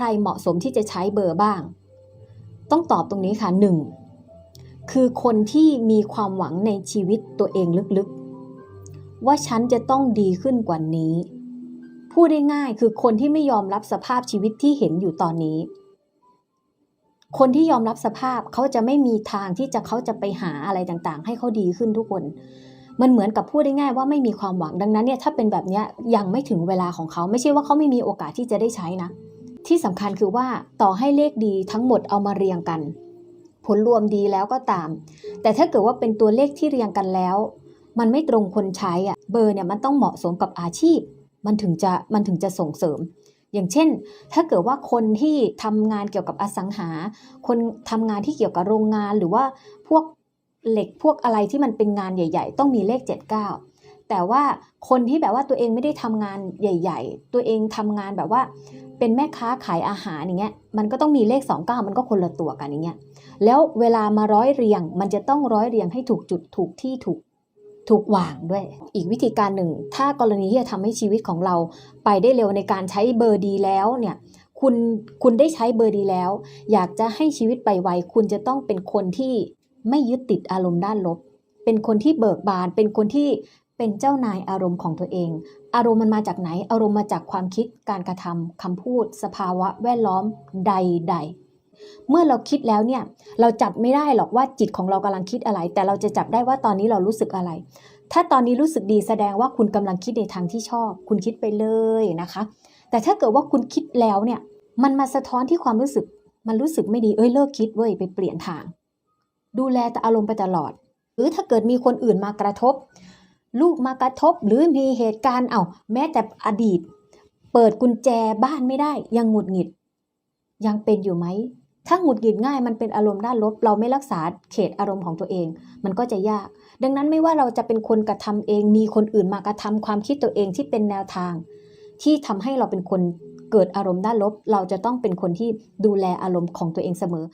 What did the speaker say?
ใครเหมาะสมที่จะใช้เบอร์บ้าง ต้องตอบตรงนี้ค่ะหนึ่งคือคนที่มีความหวังในชีวิตตัวเองลึกๆ ว่าฉันจะต้องดีขึ้นกว่านี้ พูดได้ง่ายคือคนที่ไม่ยอมรับสภาพชีวิตที่เห็นอยู่ตอนนี้ คนที่ยอมรับสภาพเขาจะไม่มีทางที่จะเขาจะไปหาอะไรต่างๆ ให้เขาดีขึ้นทุกคน มันเหมือนกับพูดได้ง่ายว่าไม่มีความหวังดังนั้นเนี่ยถ้าเป็นแบบนี้ยังไม่ถึงเวลาของเขาไม่ใช่ว่าเขาไม่มีโอกาสที่จะได้ใช้นะ ที่สำคัญคือว่าต่อให้เลขดีทั้งหมดเอามาเรียงกัน ผลรวมดีแล้วก็ตาม แต่ถ้าเกิดว่าเป็นตัวเลขที่เรียงกันแล้ว มันไม่ตรงคนใช้อะเบอร์เนี่ยมันต้องเหมาะสมกับอาชีพ มันถึงจะมันถึงจะส่งเสริม อย่างเช่น ถ้าเกิดว่าคนที่ทำงานเกี่ยวกับอสังหา คนทำงานที่เกี่ยวกับโรงงานหรือว่าพวกเหล็กพวกอะไรที่มันเป็นงานใหญ่ ๆ ต้องมีเลข 79 แต่ว่าคนที่แบบว่าตัวเองไม่ได้ทำงานใหญ่ ๆ ตัวเองทำงานแบบว่า เป็นแม่ค้าขายอาหารอย่างเงี้ย มันก็ต้องมีเลข29มันก็คนละตัวกันอย่างเงี้ย แล้วเวลามาร้อยเรียง มันจะต้องร้อยเรียงให้ถูกจุดถูกที่ถูกถูกวางด้วย อีกวิธีการหนึ่ง ถ้ากรณีที่จะทำให้ชีวิตของเราไปได้เร็วในการใช้เบอร์ดีแล้วเนี่ย คุณ คุณได้ใช้เบอร์ดีแล้ว อยากจะให้ชีวิตไปไว คุณจะต้องเป็นคนที่ไม่ยึดติดอารมณ์ด้านลบ เป็นคนที่เบิกบาน เป็นคนที่ เป็นเจ้านายอารมณ์ของตัวเอง อารมณ์มันมาจากไหน อารมณ์มาจากความคิด การกระทำคำพูด สภาวะแวดล้อมใด ๆ เมื่อเราคิดแล้วเนี่ย เราจับไม่ได้หรอกว่าจิตของเรากำลังคิดอะไร แต่เราจะจับได้ว่าตอนนี้เรารู้สึกอะไร ถ้าตอนนี้รู้สึกดีแสดงว่าคุณกำลังคิดในทางที่ชอบ คุณคิดไปเลยนะคะ แต่ถ้าเกิดว่าคุณคิดแล้วเนี่ย มันมาสะท้อนที่ความรู้สึก มันรู้สึกไม่ดี เอ้ยเลิกคิดเว้ยไปเปลี่ยนทาง ดูแลแต่อารมณ์ไปตลอด หรือถ้าเกิดมีคนอื่นมากระทบ ลูกมากระทบหรือมีเหตุการณ์เอาแม้แต่อดีต เปิดกุญแจบ้านไม่ได้ ยังหงุดหงิด ยังเป็นอยู่ไหม ถ้าหงุดหงิดง่ายมันเป็นอารมณ์ด้านลบ เราไม่รักษาเขตอารมณ์ของตัวเอง มันก็จะยาก ดังนั้นไม่ว่าเราจะเป็นคนกระทำเอง มีคนอื่นมากระทำความคิดตัวเองที่เป็นแนวทาง ที่ทำให้เราเป็นคนเกิดอารมณ์ด้านลบ เราจะต้องเป็นคนที่ดูแลอารมณ์ของตัวเองเสมอ